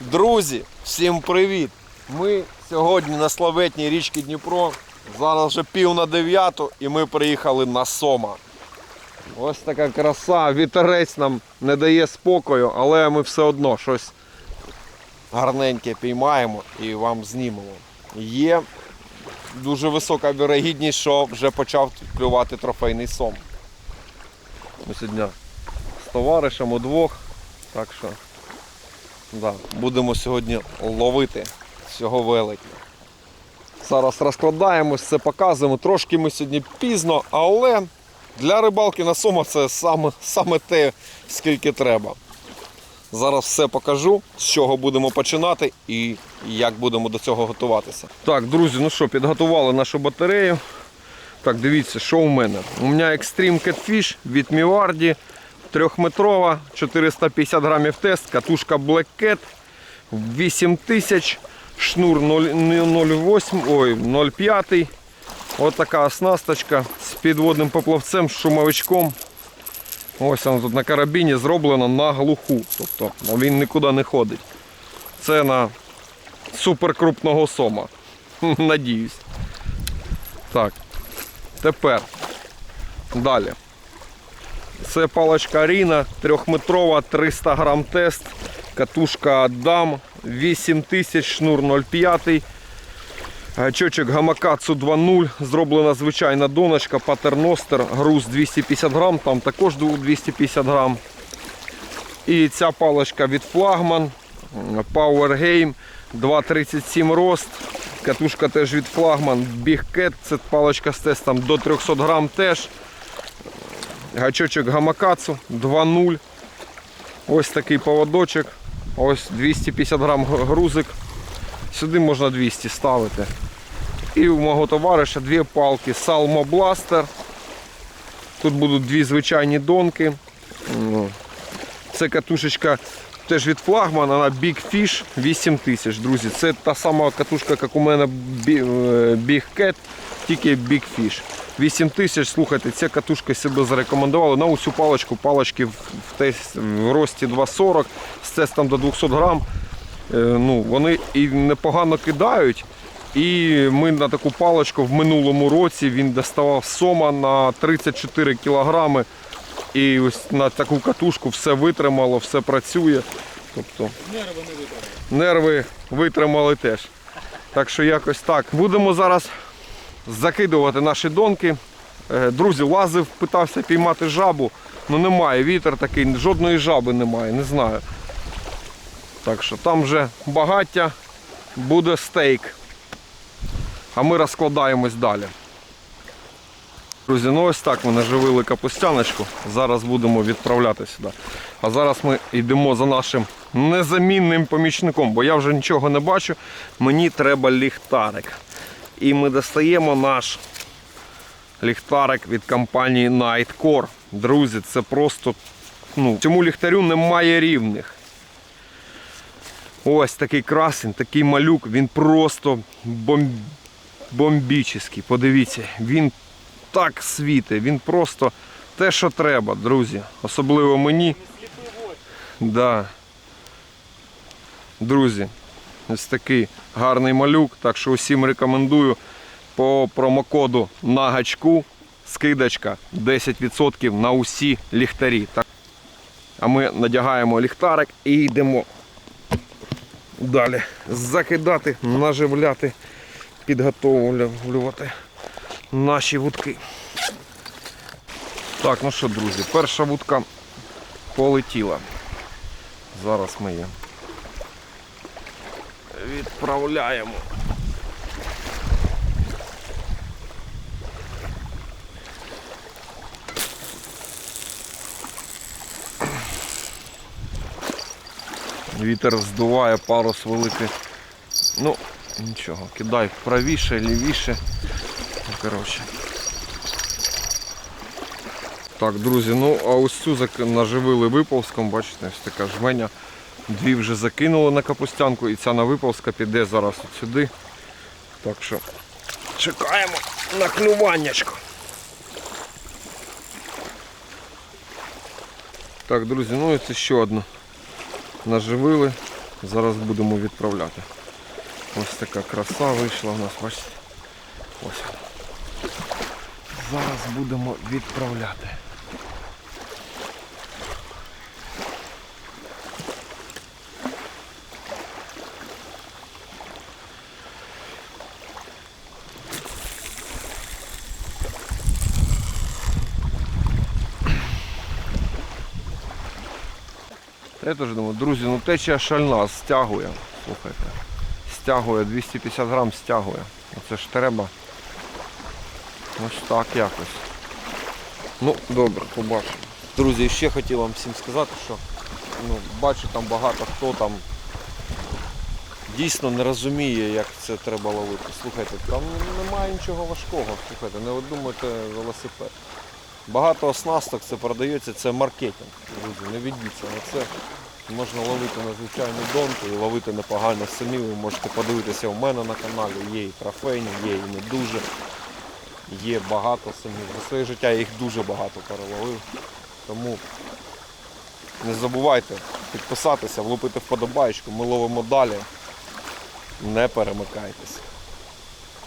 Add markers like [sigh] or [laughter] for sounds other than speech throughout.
Друзі, всім привіт! Ми сьогодні на славетній річці Дніпро. Зараз вже пів на дев'яту і ми приїхали на Сома. Ось така краса, вітерець нам не дає спокою, але ми все одно щось гарненьке піймаємо і вам знімемо. Є дуже висока вірогідність, що вже почав клювати трофейний сом. Ми сьогодні з товаришем удвох, так що Да, будемо сьогодні ловити цього великого. Зараз розкладаємось, все показуємо. Трошки ми сьогодні пізно, але для рибалки на сома це саме, саме те, скільки треба. Зараз все покажу, з чого будемо починати і як будемо до цього готуватися. Так, друзі, ну що, підготували нашу батарею. Так, дивіться, що у мене. У мене Extreme Catfish від Міварді. Трьохметрова, 450 грамів тест, катушка Black Cat 8000, шнур 0,08, ой, 0,5. Ось така оснасточка з підводним поплавцем, з шумовичком. Ось воно тут на карабіні зроблено на глуху. Тобто він нікуди не ходить. Це на суперкрупного сома. [laughs] Надіюсь. Так. Тепер. Далі. Це паличка Аріна, трьохметрова, 300 грам тест, катушка Адам, 8000, шнур 0,5. Гачочок Гамакацу 2.0, зроблена звичайна доночка, патерностер, груз 250 грам, там також 250 грам. І ця паличка від флагман, Power Game, 2,37 рост. Катушка теж від флагман, Big Cat, це паличка з тестом до 300 грам теж. Гачочок Гамакацу 2.0. Ось такий поводочок. Ось 250 грам грузик. Сюди можна 200 ставити. І у мого товариша дві палки Salmo Blaster. Тут будуть дві звичайні донки. Ну, Це катушечка теж від флагмана, вона Big Fish 8000, друзі. Це та сама катушка, як у мене Big Big Cat, тільки Big Fish. 8 тисяч, слухайте, ця катушка себе зарекомендувала. На усю паличку, палички в, в, в рості 2,40 з тестом до 200 грам. Е, ну, вони і непогано кидають. І ми на таку паличку в минулому році він доставав сома на 34 кілограми. І ось на таку катушку все витримало, все працює. Тобто нерви витримали теж. Так що якось так. Будемо зараз закидувати наші донки. Е, Друзі, лазив, питався піймати жабу. Ну немає, вітер такий, жодної жаби немає, не знаю. Так що там вже багаття, буде стейк. А ми розкладаємось далі. Друзі, ну ось так ми наживили капустяночку. Зараз будемо відправляти сюди. А зараз ми йдемо за нашим незамінним помічником, бо я вже нічого не бачу. Мені треба ліхтарик. І ми достаємо наш ліхтарик від компанії Nightcore. Друзі, це просто. Ну, цьому ліхтарю немає рівних. Ось такий красень, такий малюк, він просто бом... бомбічний. Подивіться, він так світить, він просто те, що треба, друзі. Особливо мені. Да. Друзі, ось такий гарний малюк. Так що усім рекомендую по промокоду на гачку скидочка 10% на усі ліхтарі. А ми надягаємо ліхтарик і йдемо далі закидати, наживляти, підготовлювати наші вудки. Так, ну що, друзі, перша вудка полетіла. Зараз ми її відправляємо. Вітер здуває парус великий. Ну, нічого, кидай правіше, лівіше. Ну, Коротше. Так, друзі, ну а ось цю наживили виползком, бачите, ось така жменя. Дві вже закинули на капустянку і ця на виползка піде зараз от сюди. Так що чекаємо на клюваннячко. Так, друзі, ну і це ще одну. Наживили. Зараз будемо відправляти. Ось така краса вийшла у нас, бачите? Ось. Зараз будемо відправляти. Я теж думаю, друзі, ну течія шальна, стягує. Слухайте. Стягує, 250 грам стягує. Оце ж треба. Ось так якось. Ну, добре, побачимо. Друзі, ще хотів вам всім сказати, що ну, бачу там багато хто там дійсно не розуміє, як це треба ловити. Слухайте, там немає нічого важкого. Слухайте, не думайте велосипед. Багато оснасток це продається, це маркетинг. Друзі, не ведіться на це. Можна ловити на звичайну донку і ловити непогано самі. Ви можете подивитися у мене на каналі. Є і трофейні, є і не дуже. Є багато самі. За своє життя я їх дуже багато переловив. Тому не забувайте підписатися, влупити вподобайку. Ми ловимо далі. Не перемикайтеся.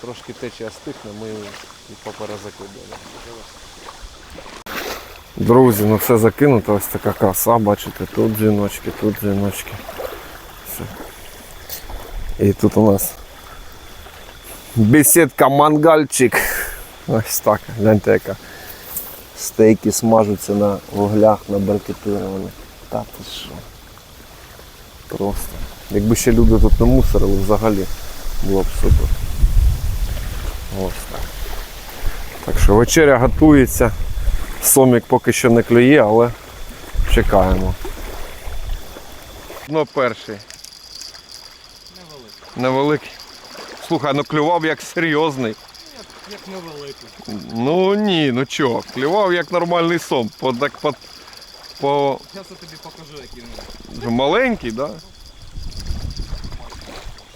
Трошки течія стихне, ми і поперезакидуємо. Друзі, ну все закинуто, ось така краса, бачите, тут дзвіночки, тут дзвіночки. Все. І тут у нас бесідка мангальчик. Ось так, гляньте яка. Стейки смажуться на вуглях, на баркетировані. Та ти що? Просто. Якби ще люди тут не мусорили, взагалі було б супер. Ось так. Так що вечеря готується. Сомік поки що не клює, але чекаємо. Ну, перший. Невеликий. Невеликий. Слухай, ну клював як серйозний. Як невеликий. Ну ні, ну чо, клював як нормальний сом. По, так, по, по Зараз я тобі покажу, який він. маленький, так? Да?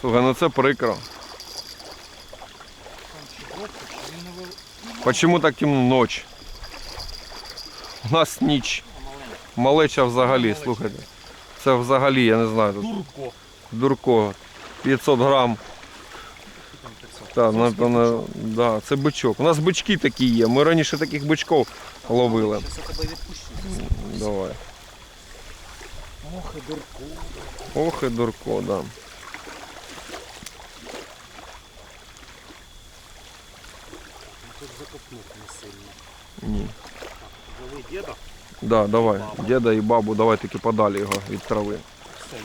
Слухай, ну це прикро. Почему так темно ночь? У нас ніч. Малеча взагалі, слухайте. Це взагалі, я не знаю, тут Дурко. дурко. 500 грам. Там 500. Так, Зовсім напевно, да, це бичок. У нас бички такі є. Ми раніше таких бичков ловили. Щас я тебе відпущу. Давай. Ох, і дурко. Ох і дурко, да. Тут закопнув не сильно. Ні. Діда. Да, давай. Діда і бабу, давай таки подалі його від трави.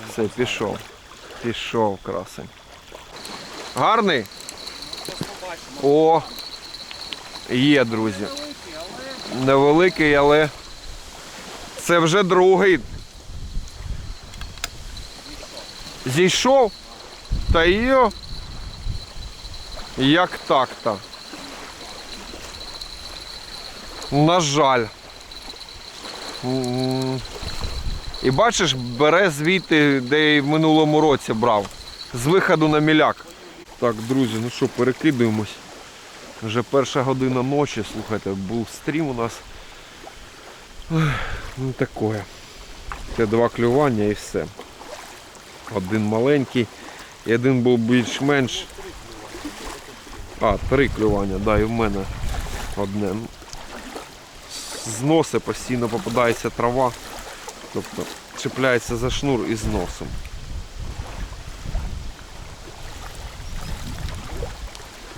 Все, пішов. Пішов, красень. Гарний? О! Є, друзі. Невеликий, але Невеликий, але це вже другий. Зійшов? Та йо. Як так-то? На жаль. І бачиш, бере звідти, де і в минулому році брав. З виходу на міляк. Так, друзі, ну що, перекидуємось. Вже перша година ночі, слухайте, був стрім у нас. Ну таке. Це два клювання і все. Один маленький і один був більш-менш. А, три клювання, да, і в мене одне. З носа постійно попадається трава. Тобто чіпляється за шнур і з носом.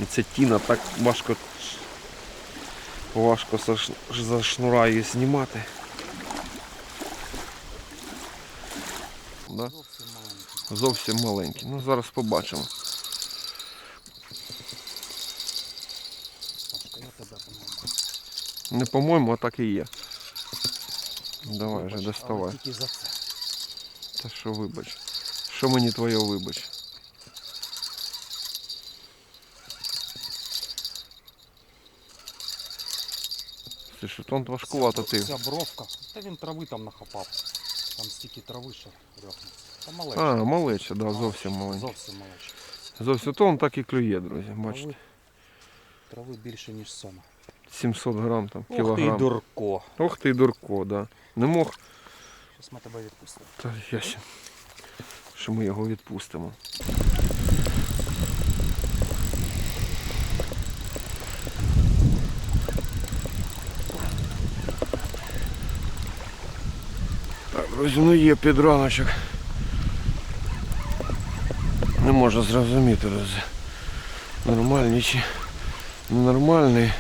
І ця тіна так важко важко за шнура її знімати. Да? зовсім маленький. Ну зараз побачимо. Сашка, я тебе. Не по-моєму, а так і є. Давай вже доставай. Але тільки за це. Та що вибач? Що мені твоє вибач? Це що тон важкувато ти. Ця бровка. Та він трави там нахапав. Там стільки трави ще рьохнеться. Та маленький. А, малеча, да, зовсім маленький. Зовсім малечий. Зовсім то он так і клює, друзі. Бачите. Трави, трави більше, ніж сома. 700 грам там, Ох ти й дурко. Ох ти й дурко, да. Не мог. Зараз ми тебе відпустимо. Та я ще. що ми його відпустимо. Так, друзі, ну є підраночок. Не можу зрозуміти, друзі. Нормальний чи ненормальний.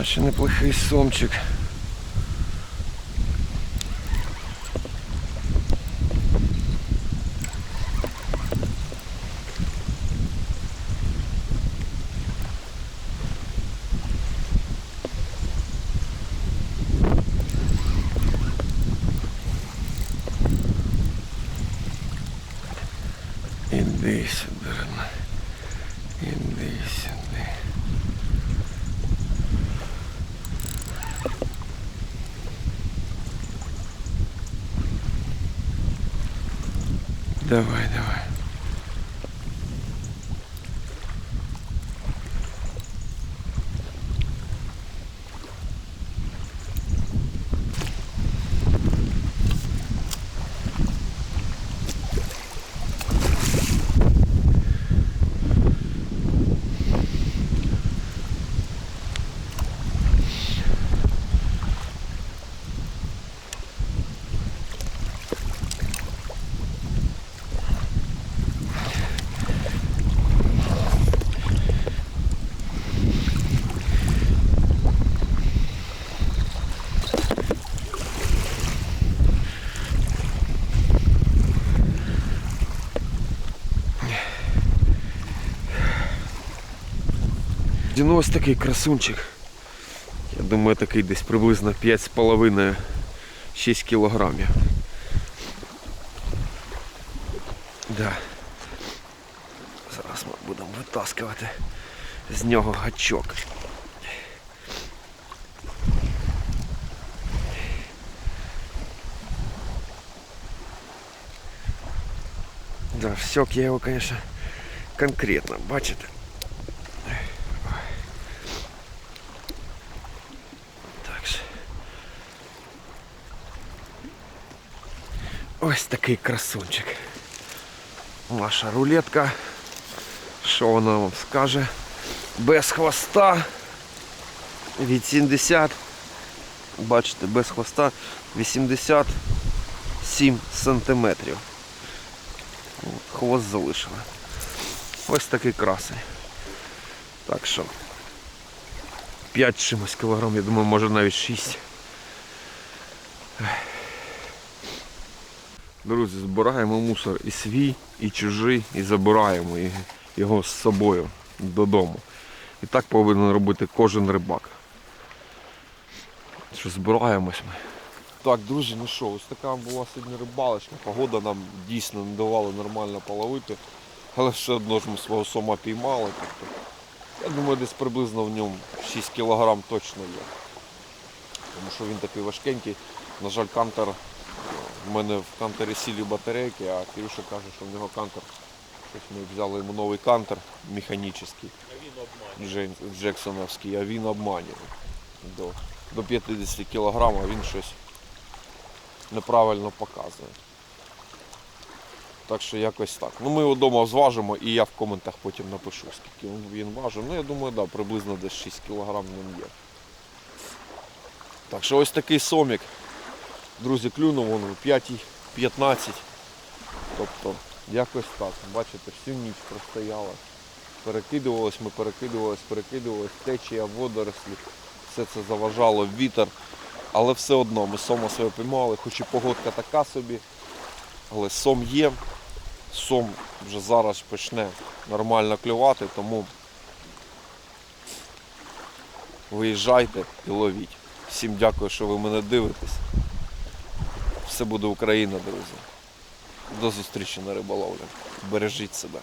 Наче неплохий сомчик. Іди сюди, Рена. Іди сюди. Давай, давай. Ну ось такий красунчик. Я думаю, такий десь приблизно 5,5-6 кілограмів. Да. Зараз ми будемо витаскувати з нього гачок. Да, всек я его, конечно, конкретно, бачите? Ось такий красунчик. Наша рулетка. Що вона вам скаже? Без хвоста. Від 70. Бачите, без хвоста 87 сантиметрів. Хвост залишила. Ось такий красень. Так що 5 чимось кілограм, я думаю, може навіть 6. Друзі, збираємо мусор і свій, і чужий, і забираємо його з собою додому. І так повинен робити кожен рибак. Що збираємось ми. Так, друзі, ну що, ось така була сьогодні рибалочка. Погода нам дійсно не давала нормально половити. Але все одно ж ми свого сома піймали. Тобто, я думаю, десь приблизно в ньому 6 кг точно є. Тому що він такий важкенький. На жаль, кантер. У мене в кантері сілі батарейки, а Кирюша каже, що в нього кантер. Щось ми взяли йому новий кантер механічний. Джен- Джексоновський, а він обманює. До, до 50 кг, він щось неправильно показує. Так що якось так. Ну ми його вдома зважимо і я в коментах потім напишу, скільки він- він важив. Ну я думаю, да, приблизно десь 6 кг ним є. Так що ось такий сомік. Друзі, клюнув вон о 5.15. Тобто якось так. Бачите, всю ніч простояла. Перекидувалось, ми перекидувались, перекидувались, течія, водорослі. Все це заважало, вітер. Але все одно ми сома себе піймали, хоч і погодка така собі. Але сом є. Сом вже зараз почне нормально клювати, тому виїжджайте і ловіть. Всім дякую, що ви мене дивитесь. Все буде Україна, друзі. До зустрічі на риболовлі. Бережіть себе.